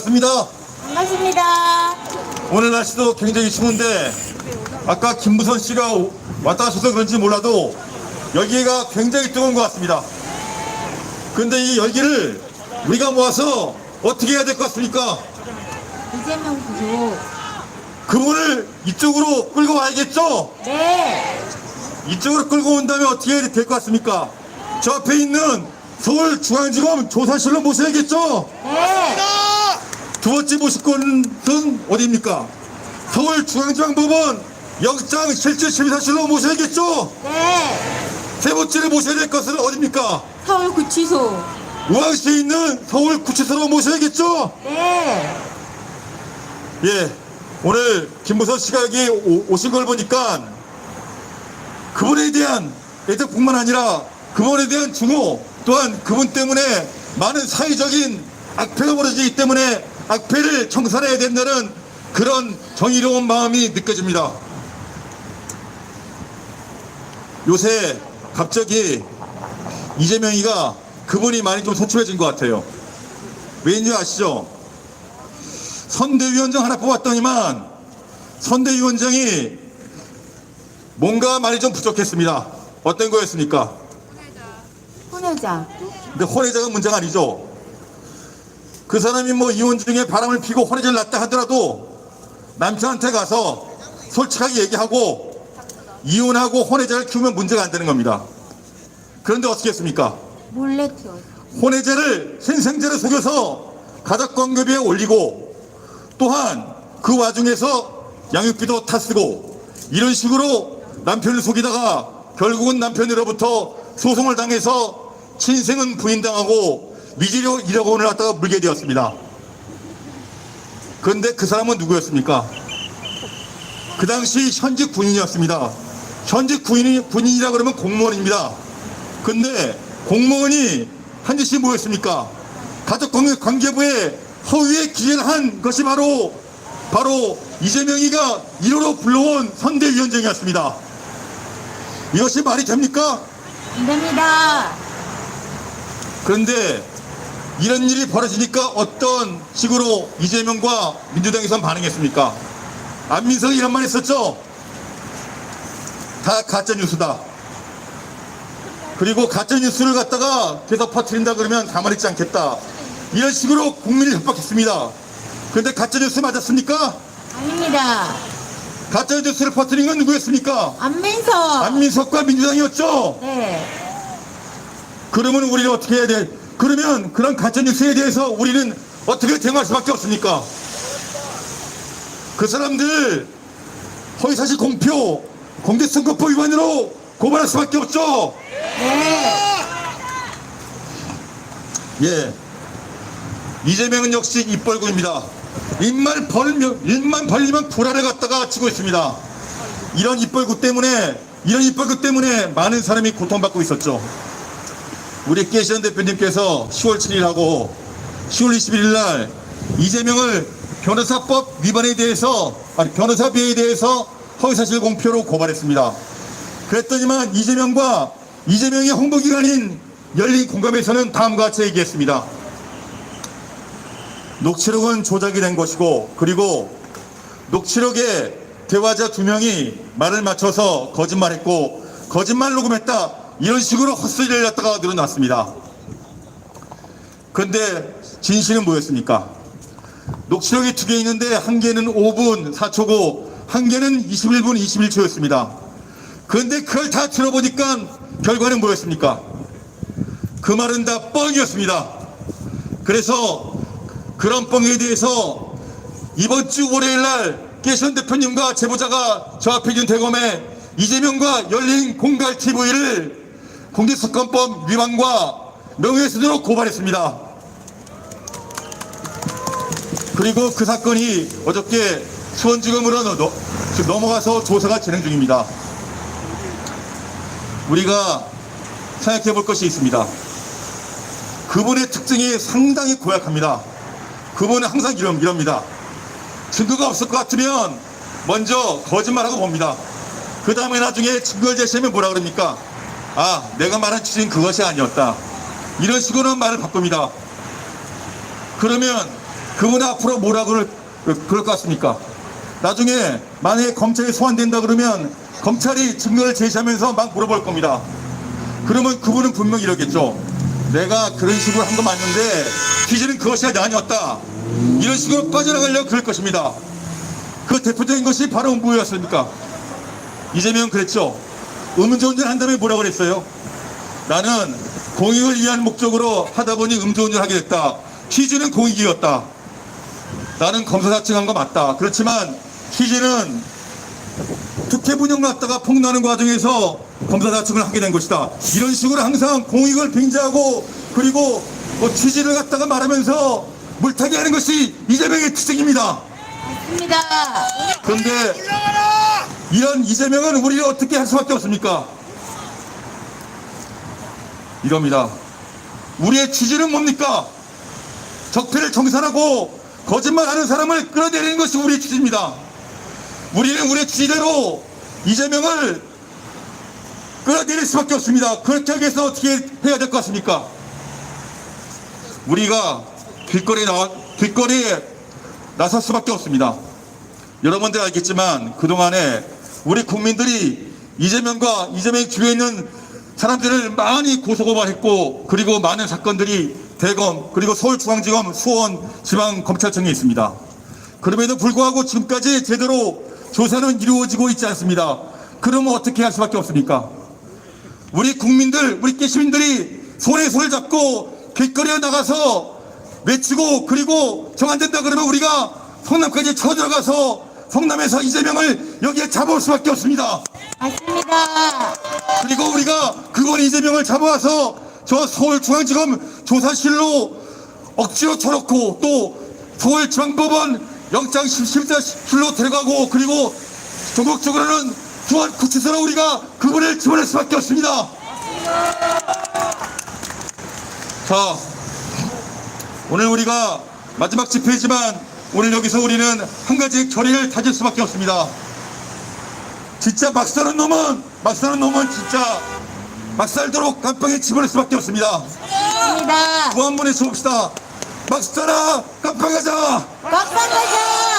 반갑습니다. 반갑습니다. 오늘 날씨도 굉장히 추운데 아까 김부선 씨가 오- 왔다 가셔서 그런지 몰라도 열기가 굉장히 뜨거운 것 같습니다. 근데 이 열기를 우리가 모아서 어떻게 해야 될 것 같습니까? 이재명 부족. 그분을 이쪽으로 끌고 와야겠죠? 네. 이쪽으로 끌고 온다면 어떻게 해야 될 것 같습니까? 저 앞에 있는 서울중앙지검 조사실로 모셔야겠죠? 네. 두 번째 모실 곳은 어디입니까? 서울중앙지방법원 영장 실질심사실로 모셔야겠죠? 네. 세 번째로 모셔야 될 것은 어디입니까? 서울구치소. 우왕시에 있는 서울구치소로 모셔야겠죠? 네. 예, 오늘 김부선 씨가 여기 오- 오신 걸 보니까 그분에 대한 애정뿐만 아니라 그분에 대한 증오 또한 그분 때문에 많은 사회적인 악폐가 벌어지기 때문에 악폐를 청산해야 된다는 그런 정의로운 마음이 느껴집니다. 요새 갑자기 이재명이가 그분이 많이 좀 소출해진 것 같아요. 왠지 아시죠? 선대위원장 하나 뽑았더니만 선대위원장이 뭔가 많이 좀 부족했습니다. 어떤 거였습니까? 혼외자. 근데 혼외자가 문제가 아니죠. 그 사람이 뭐 이혼 중에 바람을 피고 혼외자를 낳다 하더라도 남편한테 가서 솔직하게 얘기하고 이혼하고 혼외자를 키우면 문제가 안 되는 겁니다. 그런데 어떻게 했습니까? 몰래 키웠어. 혼외자를 신생자를 속여서 가족관계비에 올리고 또한 그 와중에서 양육비도 타 쓰고 이런 식으로 남편을 속이다가 결국은 남편으로부터 소송을 당해서 친생은 부인당하고 미지로 1억 원을 갖다가 물게 되었습니다. 그런데 그 사람은 누구였습니까? 그 당시 현직 군인이었습니다. 현직 군인이, 군인이라 그러면 공무원입니다. 근데 공무원이 한 짓이 뭐였습니까? 가족 관계부에 허위에 기재를 한 것이 바로 바로 이재명이가 1호로 불러온 선대위원장이었습니다. 이것이 말이 됩니까? 안 됩니다. 그런데 이런 일이 벌어지니까 어떤 식으로 이재명과 민주당에서 반응했습니까? 안민석이 이런 말 했었죠? 다 가짜 뉴스다. 그리고 가짜 뉴스를 갖다가 계속 퍼뜨린다 그러면 가만히 있지 않겠다. 이런 식으로 국민을 협박했습니다. 그런데 가짜 뉴스 맞았습니까? 아닙니다. 가짜 뉴스를 퍼뜨린 건 누구였습니까? 안민석. 안민석과 민주당이었죠? 네. 그러면 우리는 어떻게 해야 돼? 그러면 그런 가짜 뉴스에 대해서 우리는 어떻게 대응할 수밖에 없습니까? 그 사람들 허위사실 공표, 공개선거법 위반으로 고발할 수밖에 없죠. 네. 예. 이재명은 역시 입벌구입니다. 입만 벌면 입만 벌리면 불안을 갖다가 치고 있습니다. 이런 입벌구 때문에 이런 입벌구 때문에 많은 사람이 고통받고 있었죠. 우리 깨시현 대표님께서 10월 7일하고 10월 21일 날 이재명을 변호사법 위반에 대해서 아니 변호사비에 대해서 허위사실 공표로 고발했습니다. 그랬더니만 이재명과 이재명의 홍보기관인 열린 공감에서는 다음과 같이 얘기했습니다. 녹취록은 조작이 된 것이고 그리고 녹취록에 대화자 두 명이 말을 맞춰서 거짓말했고 거짓말 녹음했다 이런 식으로 헛소리를 갖다가 늘어났습니다. 그런데 진실은 뭐였습니까? 녹취록이 두 개 있는데 한 개는 5분 4초고 한 개는 21분 21초였습니다. 그런데 그걸 다 들어보니까 결과는 뭐였습니까? 그 말은 다 뻥이었습니다. 그래서 그런 뻥에 대해서 이번 주 월요일 날 깨션 대표님과 제보자가 저 앞에 있는 대검에 이재명과 열린 공갈 TV를 공개사건법 위반과 명예훼손으로 고발했습니다. 그리고 그 사건이 어저께 수원지검으로 넘- 넘어가서 조사가 진행 중입니다. 우리가 생각해 볼 것이 있습니다. 그분의 특징이 상당히 고약합니다. 그분은 항상 이런, 이럽니다. 증거가 없을 것 같으면 먼저 거짓말하고 봅니다. 그 다음에 나중에 증거를 제시하면 뭐라 그럽니까? 아, 내가 말한 취지는 그것이 아니었다. 이런 식으로 말을 바꿉니다. 그러면 그분 앞으로 뭐라 그럴, 그럴 것 같습니까? 나중에 만약에 검찰이 소환된다 그러면 검찰이 증거를 제시하면서 막 물어볼 겁니다. 그러면 그분은 분명히 이러겠죠. 내가 그런 식으로 한 거 맞는데 취지는 그것이 아니었다. 이런 식으로 빠져나가려고 그럴 것입니다. 그 대표적인 것이 바로 뭐였습니까? 이재명 그랬죠. 음주운전 한 다음에 뭐라고 그랬어요? 나는 공익을 위한 목적으로 하다 보니 음주운전 하게 됐다. 취지는 공익이었다. 나는 검사 사칭한 거 맞다. 그렇지만 취지는 특혜 분양 났다가 폭로하는 과정에서 검사 사칭을 하게 된 것이다. 이런 식으로 항상 공익을 빙자하고 그리고 뭐 취지를 갖다가 말하면서 물타기 하는 것이 이재명의 특징입니다. 맞습니다. 그런데 이런 이재명은 우리를 어떻게 할 수밖에 없습니까? 이겁니다. 우리의 취지는 뭡니까? 적폐를 청산하고 거짓말하는 사람을 끌어내리는 것이 우리의 취지입니다. 우리는 우리의 취지대로 이재명을 끌어내릴 수밖에 없습니다. 그렇게 하기 위해서 어떻게 해야 될 것 같습니까? 우리가 길거리에 나와 길거리에 나설 수밖에 없습니다. 여러분들 알겠지만 그동안에 우리 국민들이 이재명과 이재명 주위에 있는 사람들을 많이 고소고발했고 그리고 많은 사건들이 대검 그리고 서울중앙지검 수원 지방검찰청에 있습니다. 그럼에도 불구하고 지금까지 제대로 조사는 이루어지고 있지 않습니다. 그러면 어떻게 할 수밖에 없습니까? 우리 국민들, 우리 시민들이 손에 손을 잡고 길거리에 나가서 외치고 그리고 정 안 된다 그러면 우리가 성남까지 쳐들어가서 성남에서 이재명을 여기에 잡아올 수밖에 없습니다. 맞습니다. 그리고 우리가 그건 이재명을 잡아와서 저 서울중앙지검 조사실로 억지로 쳐놓고 또 서울지방법원 영장 심사실로 데려가고 그리고 전국적으로는 중앙 구치소로 우리가 그분을 집어낼 수밖에 없습니다. 자, 오늘 우리가 마지막 집회지만 오늘 여기서 우리는 한 가지 결의를 다질 수밖에 없습니다. 진짜 막 사는 놈은 막 사는 놈은 진짜 막 살도록 깜빵에 집어낼 수밖에 없습니다. 맞습니다. 구한 번에 줍시다. 막 살아 깜빵 가자. 막상 가자.